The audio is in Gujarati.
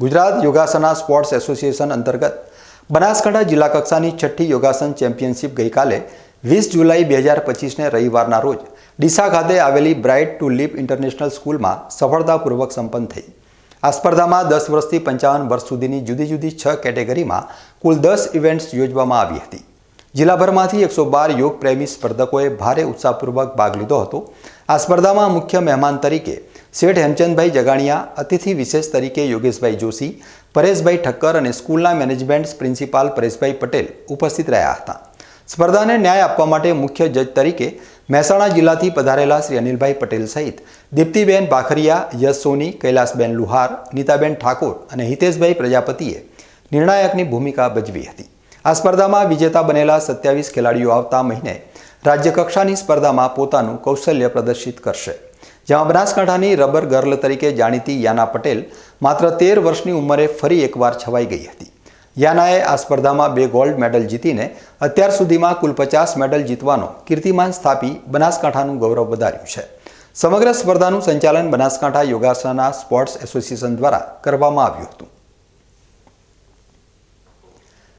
ગુજરાત યોગાસના સ્પોર્ટ્સ એસોસિએશન અંતર્ગત બનાસકાંઠા જિલ્લા કક્ષાની છઠ્ઠી યોગાસન ચેમ્પિયનશિપ ગઈકાલે વીસ જુલાઈ બે હજાર પચીસને રવિવારના રોજ ડીસા ખાતે આવેલી બ્રાઇટ ટુ લીપ ઇન્ટરનેશનલ સ્કૂલમાં સફળતાપૂર્વક સંપન્ન થઈ. આ સ્પર્ધામાં દસ વર્ષથી પંચાવન વર્ષ સુધીની જુદી જુદી છ કેટેગરીમાં કુલ દસ ઇવેન્ટ્સ યોજવામાં આવી હતી. જિલ્લાભરમાંથી એકસો બાર યોગ પ્રેમી સ્પર્ધકોએ ભારે ઉત્સાહપૂર્વક ભાગ લીધો હતો. આ સ્પર્ધામાં મુખ્ય મહેમાન તરીકે શેઠ હેમચંદભાઈ જગાણિયા, અતિથિ વિશેષ તરીકે યોગેશભાઈ જોશી, પરેશભાઈ ઠક્કર અને સ્કૂલના મેનેજમેન્ટ પ્રિન્સિપાલ પરેશભાઈ પટેલ ઉપસ્થિત રહ્યા હતા. સ્પર્ધાને ન્યાય આપવા માટે મુખ્ય જજ તરીકે મહેસાણા જિલ્લાથી પધારેલા શ્રી અનિલભાઈ પટેલ સહિત દીપ્તિબેન બાખરિયા, યશ સોની, કૈલાસબેન લુહાર, નીતાબેન ઠાકોર અને હિતેશભાઈ પ્રજાપતિએ નિર્ણાયકની ભૂમિકા ભજવી હતી. આ સ્પર્ધામાં વિજેતા બનેલા સત્યાવીસ ખેલાડીઓ આવતા મહિને રાજ્યકક્ષાની સ્પર્ધામાં પોતાનું કૌશલ્ય પ્રદર્શિત કરશે. જેમાં બનાસકાંઠાની રબર ગર્લ તરીકે જાણીતી યાના પટેલ માત્ર તેર વર્ષની ઉંમરે ફરી એકવાર છવાઈ ગઈ હતી. યાનાએ આ સ્પર્ધામાં બે ગોલ્ડ મેડલ જીતીને અત્યાર સુધીમાં કુલ પચાસ મેડલ જીતવાનો કીર્તિમાન સ્થાપી બનાસકાંઠાનું ગૌરવ વધાર્યું છે. સમગ્ર સ્પર્ધાનું સંચાલન બનાસકાંઠા યોગાસના સ્પોર્ટ્સ એસોસિએશન દ્વારા કરવામાં આવ્યું હતું.